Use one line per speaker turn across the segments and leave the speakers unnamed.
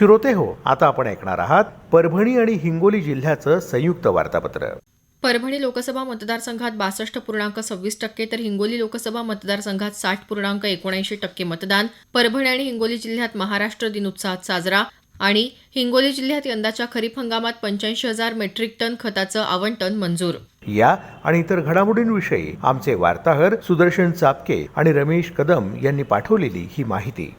श्रोते हो. आता आपण ऐकणार आहात परभणी आणि हिंगोली जिल्ह्याचं संयुक्त वार्तापत्र.
परभणी लोकसभा मतदारसंघात बासष्ट पूर्णांक सव्वीस टक्के तर हिंगोली लोकसभा मतदारसंघात साठ पूर्णांक एकोणऐंशी टक्के मतदान. परभणी आणि हिंगोली जिल्ह्यात महाराष्ट्र दिन उत्साहात साजरा आणि हिंगोली जिल्ह्यात यंदाच्या खरीप हंगामात पंच्याऐंशी हजार मेट्रिक टन खताचं आवंटन मंजूर.
या आणि इतर घडामोडींविषयी आमचे वार्ताहर सुदर्शन चापके आणि रमेश कदम यांनी पाठवलेली ही माहिती.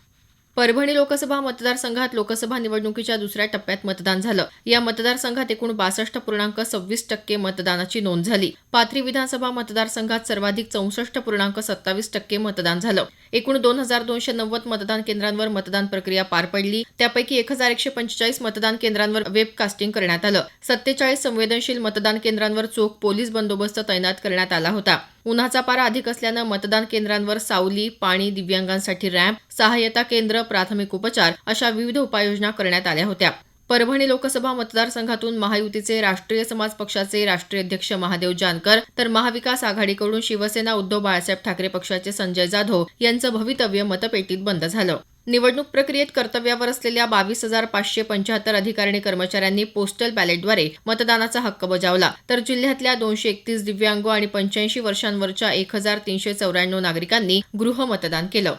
परभणी लोकसभा मतदारसंघात लोकसभा निवडणुकीच्या दुसऱ्या टप्प्यात मतदान झालं. या मतदारसंघात एकूण बासष्ट पूर्णांक सव्वीस टक्के मतदानाची नोंद झाली. पाथरी विधानसभा मतदारसंघात सर्वाधिक चौसष्ट पूर्णांक सत्तावीस टक्के मतदान झालं. एकूण दोन हजार दोनशे नव्वद मतदान केंद्रांवर मतदान प्रक्रिया पार पडली. त्यापैकी एक हजार एकशे पंचेचाळीस मतदान केंद्रांवर वेबकास्टिंग करण्यात आलं. सत्तेचाळीस संवेदनशील मतदान केंद्रांवर चोख पोलीस बंदोबस्त तैनात करण्यात आला होता. उन्हाचा पारा अधिक असल्यानं मतदान केंद्रांवर सावली पाणी दिव्यांगांसाठी रॅम्प सहाय्यता केंद्र प्राथमिक उपचार अशा विविध उपाययोजना करण्यात आल्या होत्या. परभणी लोकसभा मतदारसंघातून महायुतीचे राष्ट्रीय समाज पक्षाचे राष्ट्रीय अध्यक्ष महादेव जानकर तर महाविकास आघाडीकडून शिवसेना उद्धव बाळासाहेब ठाकरे पक्षाचे संजय जाधव यांचं भवितव्य मतपेटीत बंद झालं. निवडणूक प्रक्रियेत कर्तव्यावर असलेल्या बावीस हजार पाचशे पंच्याहत्तर अधिकारी आणि कर्मचाऱ्यांनी पोस्टल बॅलेटद्वारे मतदानाचा हक्क बजावला. तर जिल्ह्यातल्या दोनशे एकतीस दिव्यांग आणि पंच्याऐंशी वर्षांवरच्या एक हजार तीनशे चौऱ्याण्णव नागरिकांनी गृहमतदान केलं.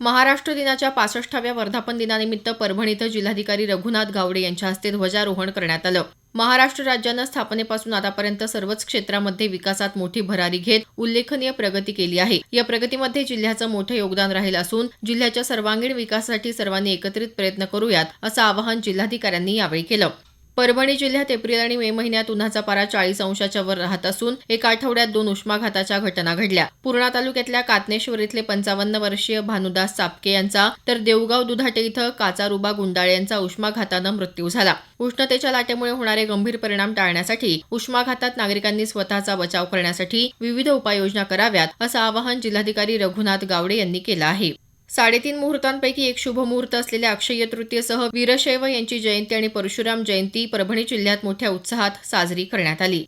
महाराष्ट्र दिनाच्या पासष्टाव्या वर्धापन दिनानिमित्त परभणी इथं जिल्हाधिकारी रघुनाथ गावडे यांच्या हस्ते ध्वजारोहण करण्यात आलं. महाराष्ट्र राज्यानं स्थापनेपासून आतापर्यंत सर्वच क्षेत्रामध्ये विकासात मोठी भरारी घेत उल्लेखनीय प्रगती केली आहे. या प्रगतीमध्ये जिल्ह्याचं मोठं योगदान राहील असून जिल्ह्याच्या सर्वांगीण विकासासाठी सर्वांनी एकत्रित प्रयत्न करूयात असं आवाहन जिल्हाधिकाऱ्यांनी यावेळी केलं. परभणी जिल्ह्यात एप्रिल आणि मे महिन्यात उन्हाचा पारा चाळीस अंशाच्या वर राहत असून एका आठवड्यात दोन उष्माघाताच्या घटना घडल्या. पूर्णा तालुक्यातल्या कातनेश्वर इथले पंचावन्न वर्षीय भानुदास चापके यांचा तर देवगाव दुधाटे इथं काचारुबा गुंडाळे यांचा उष्माघातानं मृत्यू झाला. उष्णतेच्या लाटेमुळे होणारे गंभीर परिणाम टाळण्यासाठी उष्माघातात नागरिकांनी स्वतःचा बचाव करण्यासाठी विविध उपाययोजना कराव्यात असं आवाहन जिल्हाधिकारी रघुनाथ गावडे यांनी केलं आहे. साडेतीन मुहूर्तांपैकी एक शुभ मुहूर्त असलेल्या अक्षय्य तृतीयसह वीरशैव यांची जयंती आणि परशुराम जयंती परभणी जिल्ह्यात मोठ्या उत्साहात साजरी करण्यात आली.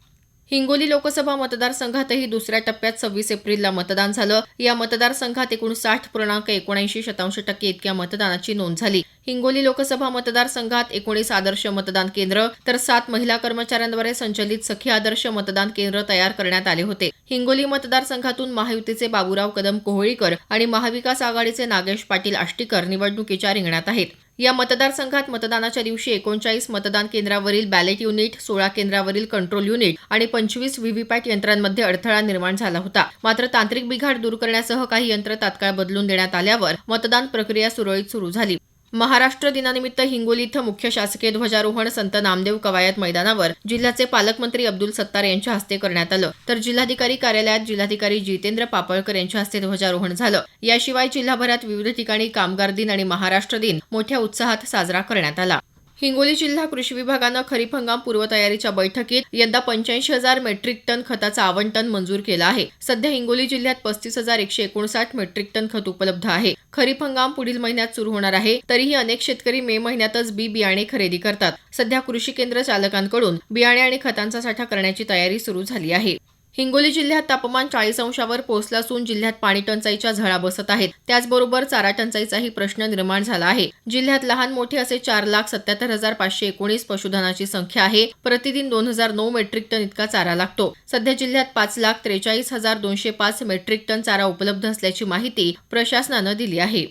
हिंगोली लोकसभा मतदारसंघातही दुसऱ्या टप्प्यात सव्वीस एप्रिलला मतदान झालं. या मतदारसंघात एकूण साठ पूर्णांक एकोणऐंशी शतांश टक्के इतक्या मतदानाची नोंद झाली. हिंगोली लोकसभा मतदारसंघात एकोणीस आदर्श मतदान केंद्र तर सात महिला कर्मचाऱ्यांद्वारे संचलित सखी आदर्श मतदान केंद्र तयार करण्यात आले होते. हिंगोली मतदारसंघातून महायुतीचे बाबूराव कदम कोहळीकर आणि महाविकास आघाडीचे नागेश पाटील आष्टीकर निवडणुकीच्या रिंगणात आहेत. या मतदारसंघात मतदानाच्या दिवशी एकोणचाळीस मतदान केंद्रावरील बॅलेट युनिट सोळा केंद्रावरील कंट्रोल युनिट आणि पंचवीस व्हीव्हीपॅट यंत्रांमध्ये अडथळा निर्माण झाला होता. मात्र तांत्रिक बिघाड दूर करण्यासह काही यंत्र तात्काळ बदलून देण्यात आल्यावर मतदान प्रक्रिया सुरळीत सुरू झाली. महाराष्ट्र दिनानिमित्त हिंगोली इथं मुख्य शासकीय ध्वजारोहण संत नामदेव कवायत मैदानावर जिल्ह्याचे पालकमंत्री अब्दुल सत्तार यांच्या हस्ते करण्यात आलं. तर जिल्हाधिकारी कार्यालयात जिल्हाधिकारी जितेंद्र पापळकर यांच्या हस्ते ध्वजारोहण झालं. याशिवाय जिल्हाभरात विविध ठिकाणी कामगार दिन आणि महाराष्ट्र दिन मोठ्या उत्साहात साजरा करण्यात आला. हिंगोली जिल्हा कृषी विभागानं खरीप हंगाम पूर्वतयारीच्या बैठकीत यंदा पंच्याऐंशी हजार मेट्रिक टन खताचं आवंटन मंजूर केलं आहे. सध्या हिंगोली जिल्ह्यात पस्तीस हजार एकशे एकोणसाठ मेट्रिक टन खत उपलब्ध आहे. खरीप हंगाम पुढील महिन्यात सुरू होणार आहे तरीही अनेक शेतकरी मे महिन्यातच बी बियाणे खरेदी करतात. सध्या कृषी केंद्र चालकांकडून बियाणे आणि खतांचा साठा करण्याची तयारी सुरू झाली आहे. हिंगोली जिल्ह्यात तापमान चाळीस अंशावर पोहोचलं असून जिल्ह्यात पाणी टंचाईच्या झळा बसत आहेत. त्याचबरोबर चारा टंचाईचाही प्रश्न निर्माण झाला आहे. जिल्ह्यात लहान मोठे असे चार लाख सत्याहत्तर हजार पाचशे एकोणीस पशुधनाची संख्या आहे. प्रतिदिन दोन हजार नऊ मेट्रिक टन इतका चारा लागतो. सध्या जिल्ह्यात पाच लाख त्रेचाळीस हजार दोनशे पाच मेट्रिक टन चारा उपलब्ध असल्याची माहिती प्रशासनानं दिली आहे.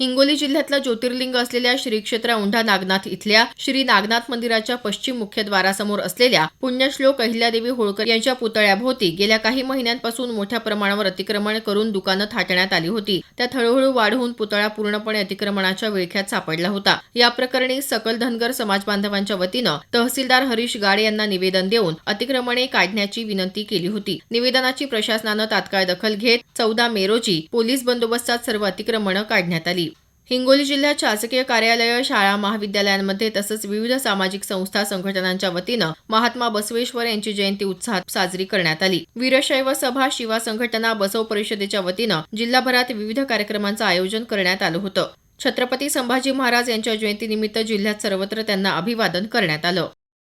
हिंगोली जिल्ह्यातलं ज्योतिर्लिंग असलेल्या श्री क्षेत्र औंढा नागनाथ इथल्या श्री नागनाथ मंदिराच्या पश्चिम मुख्यद्वारासमोर असलेल्या पुण्यश्लोक अहिल्यादेवी होळकर यांच्या पुतळ्याभोवती गेल्या काही महिन्यांपासून मोठ्या प्रमाणावर अतिक्रमण करून दुकानं थाटण्यात आली होती. त्यात हळूहळू वाढ होऊन पुतळा पूर्णपणे अतिक्रमणाच्या विळख्यात सापडला होता. या प्रकरणी सकल धनगर समाज बांधवांच्या वतीनं तहसीलदार हरीश गाडे यांना निवेदन देऊन अतिक्रमणे काढण्याची विनंती केली होती. निवेदनाची प्रशासनानं तात्काळ दखल घेत चौदा मे रोजी पोलीस बंदोबस्तात सर्व अतिक्रमणं काढण्यात आली. हिंगोली जिल्ह्यात शासकीय कार्यालय शाळा महाविद्यालयांमध्ये तसंच विविध सामाजिक संस्था संघटनांच्या वतीनं महात्मा बसवेश्वर यांची जयंती उत्साहात साजरी करण्यात आली. वीरशैव सभा शिवा संघटना बसव परिषदेच्या वतीनं जिल्हाभरात विविध कार्यक्रमांचं आयोजन करण्यात आलं होतं. छत्रपती संभाजी महाराज यांच्या जयंतीनिमित्त जिल्ह्यात सर्वत्र त्यांना अभिवादन करण्यात आलं.